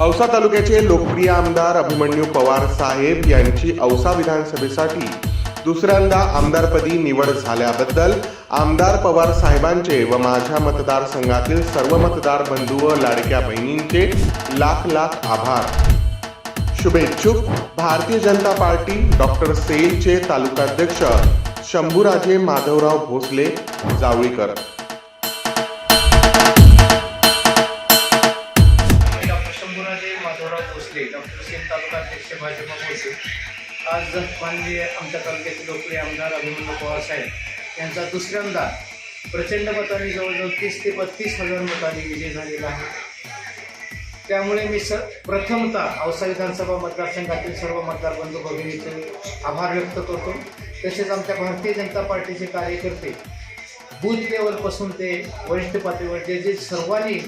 औसा तालुक्याचे लोकप्रिय आमदार अभिमन्यू पवार साहेब यांची औसा विधानसभेसाठी दुसऱ्यांदा आमदारपदी निवड झाल्याबद्दल आमदार पवार साहेबांचे व माझ्या मतदारसंघातील सर्व मतदार बंधू व लाडक्या बहिणींचे लाख लाख आभार. शुभेच्छुक भारतीय जनता पार्टी डॉक्टर सेलचे तालुकाध्यक्ष शंभूराजे माधवराव भोसले जावळीकर. भोसले डॉक्टर सेन तालुका अध्यक्ष भाजपा भोसले आज माननीय आमच्या तालुक्याचे लोकप्रिय आमदार अभिमन्यू पवार साहेब यांचा दुसऱ्यांदा प्रचंड मताने जवळजवळ तीस ते बत्तीस हजार मतांनी विजय झालेला आहे. त्यामुळे मी स प्रथमतः औसा विधानसभा मतदारसंघातील सर्व मतदार बंधू भगिनीचे आभार व्यक्त करतो. तसेच आमच्या भारतीय जनता पार्टीचे कार्यकर्ते बूथ लेवलपासून ते वरिष्ठ पातळीवर जे जे सर्वांनी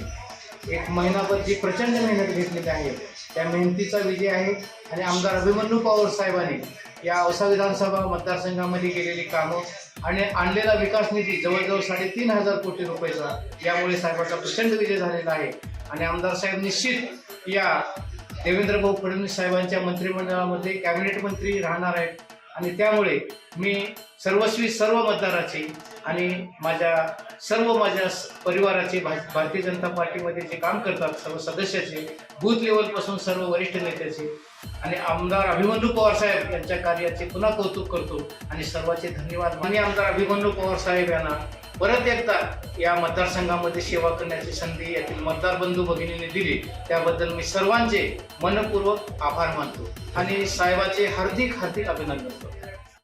एक महिनाभर जी प्रचंड मेहनत घेतलेली आहे त्या मेहनतीचा विजय आहे. आणि आमदार अभिमन्यू पवार साहेबांनी या औसा विधानसभा मतदारसंघामध्ये केलेली कामं आणि आणलेला विकास निधी जवळजवळ साडेतीन हजार कोटी रुपयेचा यामुळे साहेबांचा प्रचंड विजय झालेला आहे. आणि आमदार साहेब निश्चित या देवेंद्र भाऊ फडणवीस साहेबांच्या मंत्रिमंडळामध्ये कॅबिनेट मंत्री राहणार आहेत. आणि त्यामुळे मी सर्वस्वी सर्व मतदाराचे आणि माझ्या सर्व माझ्या स- परिवाराचे भा भारतीय जनता पार्टीमध्ये जे काम करतात सर्व सदस्याचे बूथ लेवलपासून सर्व वरिष्ठ नेत्याचे आणि आमदार अभिमन्यू पवार साहेब यांच्या कार्याचे पुन्हा कौतुक करतो आणि सर्वांचे धन्यवाद. आणि आमदार अभिमन्यू पवार साहेब यांना परत एकदा या मतदारसंघामध्ये सेवा करण्याची संधी यातील मतदार बंधू भगिनीने दिली त्याबद्दल मी सर्वांचे मनपूर्वक आभार मानतो आणि साहेबाचे हार्दिक हार्दिक अभिनंदन करतो.